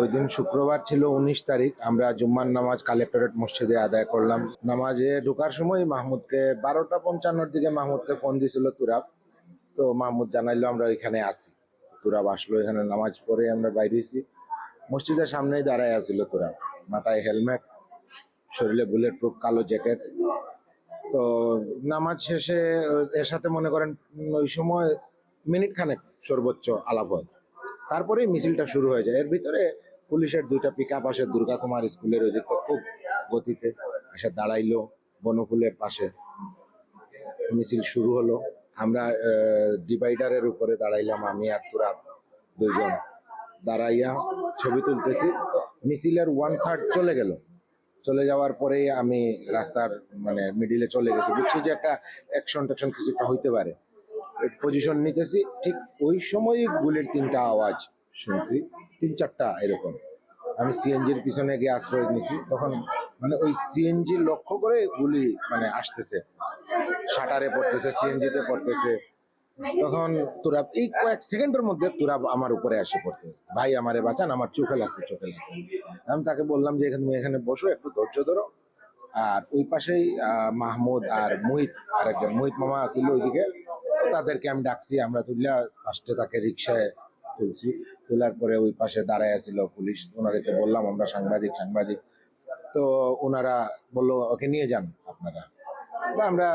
ওই দিন শুক্রবার ছিল উনিশ তারিখ। আমরা জুম্মার নামাজ কালেক্টরেট মসজিদে আদায় করলাম। নামাজে ঢোকার সময় মাহমুদকে বারোটা পঞ্চান্নর দিকে মাহমুদকে ফোন দিয়েছিল তুরাব। তো মাহমুদ জানাইলো, আমরা ওইখানে আসি তুরাব আসলো, এখানে নামাজ পড়ে আমরা বাইরেছি মসজিদের সামনেই দাঁড়ায় আছিল তুরাব। মাথায় হেলমেট, শরীরে বুলেট প্রুফ কালো জ্যাকেট। তো নামাজ শেষে এর সাথে মনে করেন ওই সময় মিনিট খানেক সর্বোচ্চ আলাপ হয়। তারপরেই মিছিলটা শুরু হয়ে যায়। এর ভিতরে পুলিশের দুইটা পিক আপ আসে। দুর্গা কুমার স্কুলের ওই খুব গতিতে এসে দাঁড়াইলো বনফুলের পাশে। মিছিল শুরু হলো। আমরা ডিভাইডারের উপরে দাঁড়াইলাম আমি আর তোরা দুইজন। দাঁড়াইয়া ছবি তুলতেছি। মিছিলের ওয়ান থার্ড চলে গেল। চলে যাওয়ার পরেই আমি রাস্তার মানে মিডিলে চলে গেছি। বুঝছি যে একটা অ্যাকশন ট্যাকশন কিছুটা হইতে পারে। পজিশন নিতেছি, ঠিক ওই সময় গুলির তিনটা আওয়াজ শুনছি, তিন চারটা এরকম। আমি সিএনজির পিছনে গিয়ে আশ্রয় নিছি, তখন মানে ওই সিএনজি লক্ষ্য করে গুলি মানে আসতেছে। শাটারে পড়তেছে, সিএনজিতে পড়তেছে। তখন তুরাব, এই কয়েক সেকেন্ডের মধ্যে তুরাব আমার উপরে এসে পড়ছে। ভাই, আমারে বাঁচান, আমার চোখে লাগছে চোখে লাগছে। আমি তাকে বললাম যে, এখানে তুমি এখানে বসো, একটু ধৈর্য ধরো। আর ওই পাশেই মাহমুদ আর মোহিত আর একজন মোহিত মামা আছিল ওইদিকে। তাদেরকে আমি ডাকছি, আমরা তুললা ফার্স্টে তাকে রিক্সায় তুলছি। তোলার পরে ওই পাশে দাঁড়ায় পুলিশ, ওনাদেরকে বললাম, আমরা সাংবাদিক সাংবাদিক। তো ওনারা বলল, ওকে নিয়ে যান আপনারা। আমরা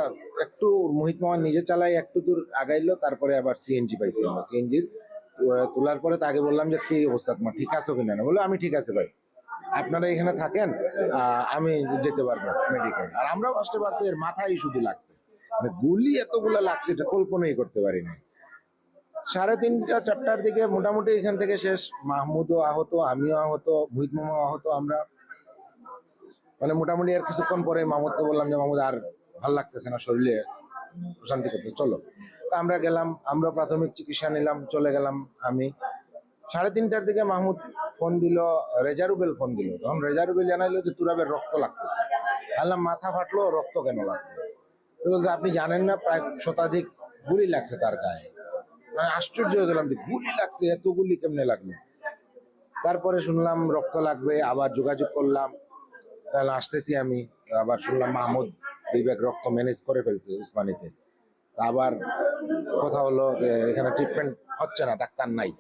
একটু মোহিত মামা নিজে চালাই একটু দূর আগাইলো, তারপরে আবার সিএনজি পাইছি আমরা। সিএনজির তোলার পরে তাকে বললাম যে, কি অবস্থা তোমার? ঠিক আছো কিনা? না বলে আমি ঠিক আছে ভাই। আপনারা এখানে থাকেন আমি যেতে পারব মেডিকেল আর আমরা ফার্স্টে ভাবছি এর মাথায় শুধু লাগছে। গুলি এতগুলা লাগছে, এটা কল্পনাই করতে পারি না সাড়ে তিনটা, চারটার দিকে মোটামুটি এখান থেকে শেষ। মাহমুদও আহত, আমিও আহত, মুহিত মামা আহত আমরা। মানে মোটামুটি আর কিছুক্ষণ পরে মাহমুদকে বললাম যে মাহমুদ আর ভালো লাগতেছে না, শরীরে প্রশান্তি করতে চলো। তা আমরা গেলাম, আমরা প্রাথমিক চিকিৎসা নিলাম, চলে গেলাম আমি। সাড়ে তিনটার দিকে মাহমুদ ফোন দিল, রেজারুবেল ফোন দিল। তখন রেজারুবেল জানাইলো যে, তুরাবের রক্ত লাগতেছে। বললাম, মাথা ফাটলো, রক্ত কেন লাগল? তো বলছে, আপনি জানেন না, প্রায় শতাধিক গুলি লাগছে তার গায়ে। মানে আশ্চর্য হয়ে গেলাম গুলি লাগছে, এত গুলি কেমনে লাগল? তারপরে শুনলাম, রক্ত লাগবে, আবার যোগাযোগ করলাম। তাহলে আসতেছি আমি, আবার শুনলাম মাহমুদ দুই ব্যাগ রক্ত ম্যানেজ করে ফেলছে উসমানিতে। আবার কথা হলো এখানে ট্রিটমেন্ট হচ্ছে না, ডাক্তার নাই।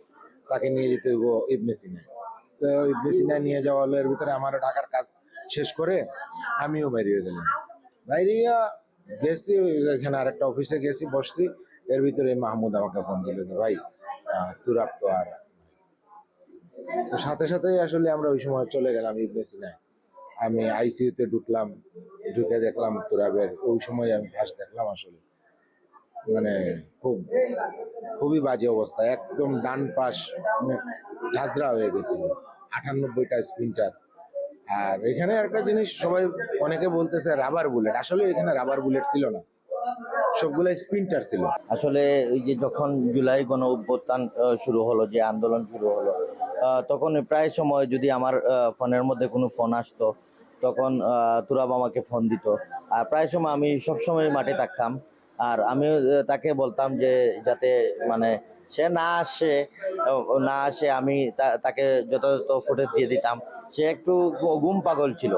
তাকে নিয়ে যেতে হইব ইবনে সিনায়। তো ইবনে সিনায় নিয়ে যাওয়া হলো এর ভিতরে আমারও ঢাকার কাজ শেষ করে আমিও বাইরে হয়ে গেলাম। বাইরিয়া গেছি, এখানে আরেকটা অফিসে গেছি, বসছি। এর ভিতরে মাহমুদ আমাকে ফোন দিল যে, ভাই তুরাব তো আর তো সাথে সাথেই আসলে আমরা ওই সময় চলে গেলাম ইবনে সিনায়। আমি আইসিইউতে ঢুকলাম, ঢুকে দেখলাম তুরাবের ওই সময় আমি ফার্স্ট দেখলাম আসলে। মানে খুব, খুবই বাজে অবস্থা, একদম ডান পাশ মানে ঝাঁঝরা হয়ে গেছিল। আটানব্বইটা স্প্রিন্টার আর এখানে একটা জিনিস সবাই অনেকে বলতেছে রাবার বুলেট আসলে এখানে রাবার বুলেট ছিল না। সবগুলো স্প্রিন্টার ছিল। আসলে এই যে যখন জুলাই গণ অভ্যুত্থান শুরু হলো, যে আন্দোলন শুরু হলো তখন প্রায় সময় যদি আমার ফোনের মধ্যে কোনো ফোন আসতো, তখন তুরাব আমাকে ফোন দিত। আর প্রায় সময় আমি সবসময় মাঠে থাকতাম। আর আমি তাকে বলতাম যে, যাতে মানে সে না আসে না আসে আমি তাকে যথাযথ ফুটেজ দিয়ে দিতাম। সে একটু ঘুম পাগল ছিল।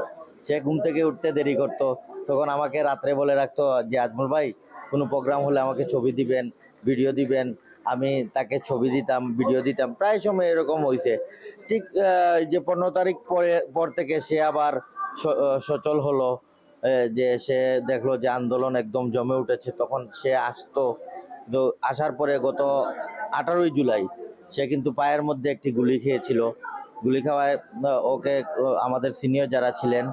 সে ঘুম থেকে উঠতে দেরি করতো। তখন আমাকে রাত্রে বলে রাখতো, যে আজমল ভাই, কোনো প্রোগ্রাম হলে আমাকে ছবি দিবেন ভিডিও দিবেন। আমি তাকে ছবি দিতাম ভিডিও দিতাম। প্রায় সময় এরকম হয়েছে ঠিক যে পনেরো তারিখ পরে, পর থেকে সে আবার সচল হলো যে সে দেখল যে আন্দোলন একদম জমে উঠেছে। তখন সে আসতো। আসার পরে গত আঠারোই জুলাই সে কিন্তু পায়ের মধ্যে একটি গুলি খেয়েছিল। গুলি খাওয়ায় ওকে আমাদের সিনিয়র যারা ছিলেন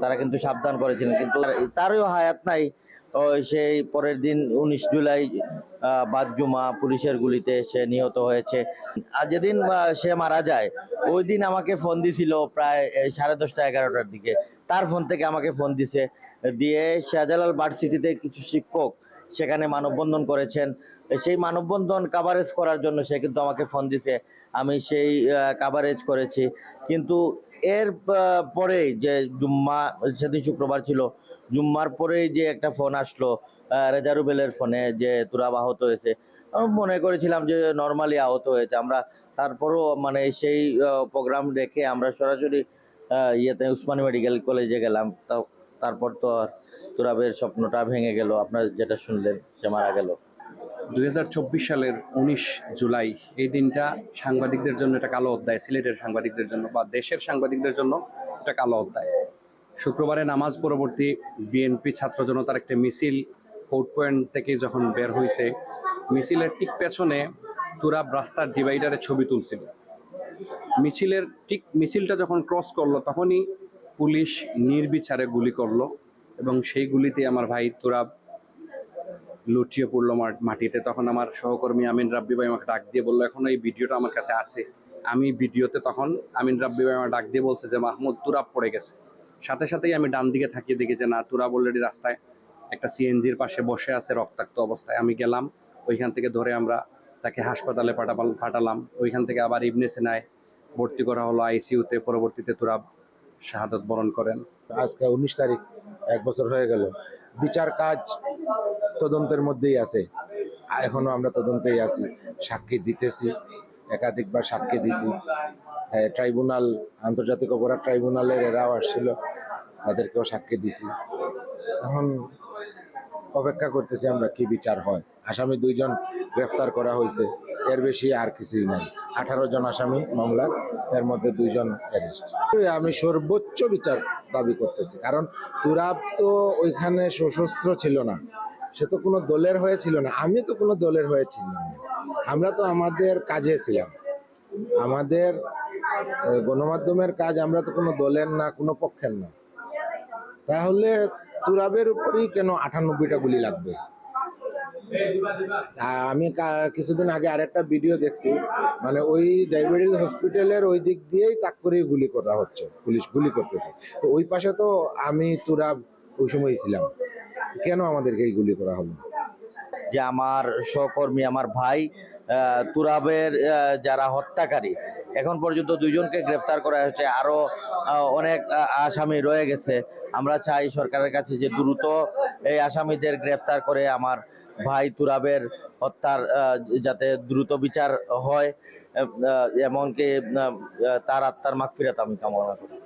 তারা কিন্তু সাবধান করেছিলেন। কিন্তু তারও হায়াত নাই। ওই সেই পরের দিন উনিশ জুলাই আহ, বাদ জুমা পুলিশের গুলিতে সে নিহত হয়েছে। আর যেদিন সে মারা যায় ওই দিন আমাকে ফোন দিছিল প্রায় সাড়ে দশটা এগারোটার দিকে। তার ফোন থেকে আমাকে ফোন দিছে। দিয়ে শাহজালাল ভার্সিটিতে কিছু শিক্ষক সেখানে মানববন্ধন করেছেন। সেই মানববন্ধন কাভারেজ করার জন্য সে কিন্তু আমাকে ফোন দিছে। আমি সেই কাভারেজ করেছি। কিন্তু এর পরেই যে জুম্মা, সেদিন শুক্রবার ছিল, জুম্মার পরেই যে একটা ফোন আসলো রেজারুবেলের ফোনে যে তুরাব আহত হয়েছে, আমি মনে করেছিলাম যে নর্মালি আহত হয়েছে। আমরা তারপরও মানে সেই প্রোগ্রাম রেখে আমরা সরাসরি ইয়েতে উসমানী মেডিকেল কলেজে গেলাম। তারপর তো আর তুরাবের স্বপ্নটা ভেঙে গেল। আপনার যেটা শুনলেন, সে মারা গেল। দুই হাজার চব্বিশ সালের উনিশ জুলাই, এই দিনটা সাংবাদিকদের জন্য একটা কালো অধ্যায়, সিলেটের সাংবাদিকদের জন্য বা দেশের সাংবাদিকদের জন্য একটা কালো অধ্যায়। শুক্রবারে নামাজ পরবর্তী বিএনপি ছাত্র জনতার একটা মিছিল কোর্ট পয়েন্ট থেকে যখন বের হয়েছে মিছিলের ঠিক পেছনে তুরাব রাস্তার ডিভাইডারে ছবি তুলছিল। মিছিলের ঠিক মিছিলটা যখন ক্রস করল, তখনই পুলিশ নির্বিচারে গুলি করল এবং সেই গুলিতে আমার ভাই তুরাব লুটিয়ে পড়ল মাটিতে। তখন আমার সহকর্মী আমিন রাব্বি ভাই আমাকে ডাক দিয়ে বলল, এখন এই ভিডিওটা আমার কাছে আছে। আমি ভিডিওতে তখন আমিন রাব্বি ভাই আমাকে ডাক দিয়ে বলছে যে, মাহমুদ তুরাব পড়ে গেছে। সাথে সাথেই আমি ডান দিকে থাকিয়ে দেখি যে, না তুরাব অলরেডি রাস্তায় একটা সিএনজির পাশে বসে আছে রক্তাক্ত অবস্থায়। আমি গেলাম, ওইখান থেকে ধরে আমরা তাকে হাসপাতালে পাঠাবাল, পাঠালাম। ওইখান থেকে আবার ইবনে সেনায় ভর্তি করা হলো আইসিইউতে পরবর্তীতে তুরাব শাহাদত বরণ করেন। আজকে উনিশ তারিখ, এক বছর হয়ে গেল। বিচার কাজ তদন্তের মধ্যেই আছে। আর এখনও আমরা তদন্তেই আছি। সাক্ষী দিতেছি একাধিকবার সাক্ষী দিছি। হ্যাঁ, ট্রাইব্যুনাল আন্তর্জাতিক অপরাধ ট্রাইব্যুনালের এরাও আসছিল তাদেরকেও সাক্ষী দিছি। এখন অপেক্ষা করতেছি আমরা কি বিচার হয়। আসামি দুইজন গ্রেফতার করা হয়েছে। এর বেশি আর কিছুই নাই। আঠারো জন আসামি মামলার এর মধ্যে দুইজন অ্যারেস্ট আমি সর্বোচ্চ বিচার দাবি করতেছি। কারণ তুরাব তো ওইখানে সশস্ত্র ছিল না। সে তো কোনো দলের হয়ে ছিল না। আমি তো কোনো দলের হয়ে ছিলাম না। আমরা তো আমাদের কাজে ছিলাম। আমাদের গণমাধ্যমের কাজ আমরা তো কোনো দলের না, কোনো পক্ষের না। তাহলে তুরাবের উপরেই কেন আটানব্বইটা গুলি লাগবে? আমি কিছুদিন আগে আরেকটা ভিডিও দেখছি। মানে ওই ডায়াবেটিস হসপিটালের ওই দিক দিয়েই তাক করেই গুলি করা হচ্ছে, পুলিশ গুলি করতেছে। তো ওই পাশে তো আমি, তুরাব ওই সময় ছিলাম। কেন আমাদেরকে এই গুলি করা হলো? যে আমার সহকর্মী আমার ভাই তুরাবের যারা হত্যাকারী এখন পর্যন্ত দুইজনকে গ্রেফতার করা হয়েছে। আরও আহ, অনেক আসামি রয়ে গেছে। আমরা চাই সরকারের কাছে যে দ্রুত এই আসামিদের গ্রেফতার করে আমার ভাই তুরাবের হত্যার যাতে দ্রুত বিচার হয় এমনকি তার আত্মার মাগফিরাত আমি কামনা করি।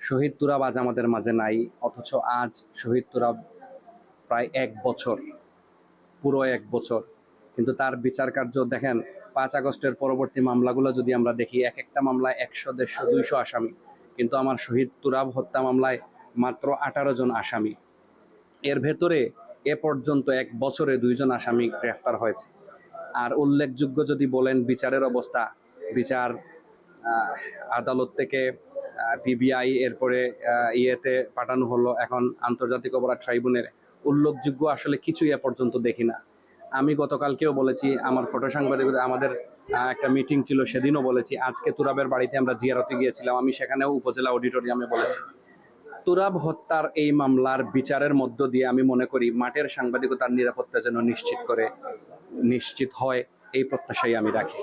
শহীদ তুরাব আজ আমাদের মাঝে নাই অথচ আজ শহীদ তুরাব প্রায় এক বছর, পুরো এক বছর। কিন্তু তার বিচার কার্য দেখেন, পাঁচ আগস্টের পরবর্তী মামলাগুলো যদি আমরা দেখি, এক একটা মামলায় একশো, দেড়শো, দুইশো আসামি। কিন্তু আমার শহীদ তুরাব হত্যা মামলায় মাত্র আঠারো জন আসামি। এর ভেতরে এ পর্যন্ত এক বছরে দুইজন আসামি গ্রেফতার হয়েছে। আর উল্লেখযোগ্য যদি বলেন বিচারের অবস্থা, বিচার আদালত থেকে পিবিআই এরপরে ইয়েতে পাঠানো হলো। এখন আন্তর্জাতিক অপরাধ ট্রাইব্যুনালে উল্লেখযোগ্য আসলে কিছুই এ পর্যন্ত দেখি না। আমি গতকালকেও বলেছি, আমার ফটো সাংবাদিকতা আমাদের একটা মিটিং ছিল, সেদিনও বলেছি, আজকে তুরাবের বাড়িতে আমরা জিয়ারতে গিয়েছিলাম, আমি সেখানেও উপজেলা অডিটোরিয়ামে বলেছি। তুরাব হত্যার এই মামলার বিচারের মধ্য দিয়ে আমি মনে করি, মাঠের সাংবাদিকতার নিরাপত্তা যেন নিশ্চিত করে, নিশ্চিত হয়, এই প্রত্যাশাই আমি রাখি।